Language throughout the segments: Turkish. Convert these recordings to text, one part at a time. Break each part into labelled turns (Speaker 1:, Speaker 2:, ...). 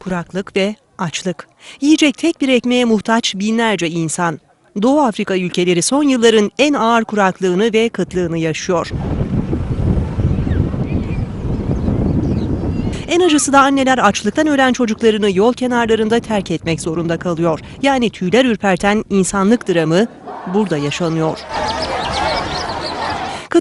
Speaker 1: kuraklık ve açlık. Yiyecek tek bir ekmeğe muhtaç binlerce insan. Doğu Afrika ülkeleri son yılların en ağır kuraklığını ve kıtlığını yaşıyor. En acısı da anneler açlıktan ölen çocuklarını yol kenarlarında terk etmek zorunda kalıyor. Yani tüyler ürperten insanlık dramı burada yaşanıyor.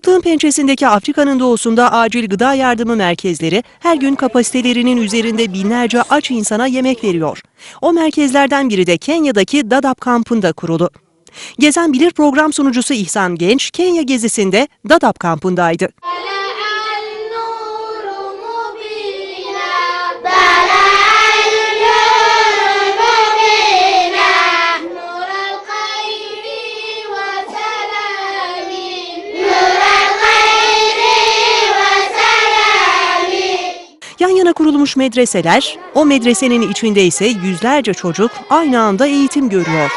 Speaker 1: Kıtlığın pençesindeki Afrika'nın doğusunda acil gıda yardımı merkezleri her gün kapasitelerinin üzerinde binlerce aç insana yemek veriyor. O merkezlerden biri de Kenya'daki Dadaab kampında kurulu. Gezen Bilir program sunucusu İhsan Genç, Kenya gezisinde Dadaab kampındaydı. başına kurulmuş medreseler, o medresenin içinde ise yüzlerce çocuk aynı anda eğitim görüyor.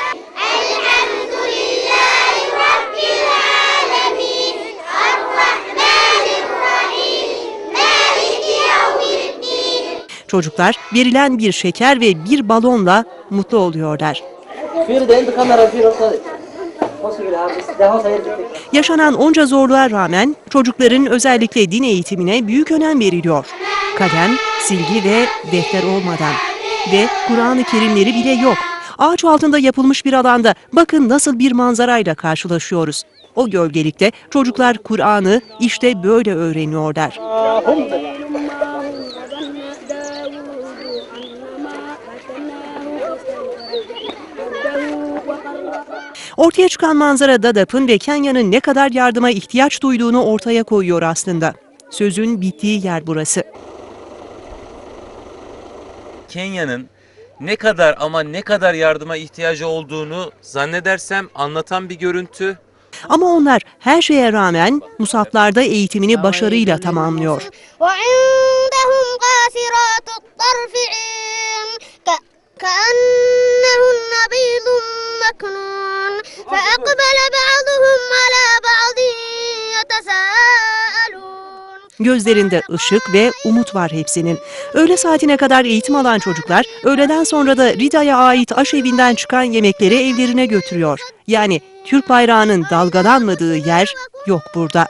Speaker 1: Çocuklar verilen bir şeker ve bir balonla mutlu oluyorlar. Yaşanan onca zorluğa rağmen çocukların özellikle din eğitimine büyük önem veriliyor. Kalem, silgi ve defter olmadan ve Kur'an-ı Kerimleri bile yok. Ağaç altında yapılmış bir alanda bakın nasıl bir manzarayla karşılaşıyoruz. O gölgelikte çocuklar Kur'an'ı işte böyle öğreniyorlar. Ortaya çıkan manzara Dadaab'ın ve Kenya'nın ne kadar yardıma ihtiyaç duyduğunu ortaya koyuyor aslında. Sözün bittiği yer burası.
Speaker 2: Kenya'nın ne kadar ama ne kadar yardıma ihtiyacı olduğunu zannedersem anlatan bir görüntü.
Speaker 1: Ama onlar her şeye rağmen musaflarda eğitimini başarıyla tamamlıyor.
Speaker 3: وعندهم قاصرات الطرف عين
Speaker 1: Gözlerinde ışık ve umut var hepsinin. Öğle saatine kadar eğitim alan çocuklar öğleden sonra da Rida'ya ait aşevinden çıkan yemekleri evlerine götürüyor. Yani Türk bayrağının dalgalanmadığı yer yok burada.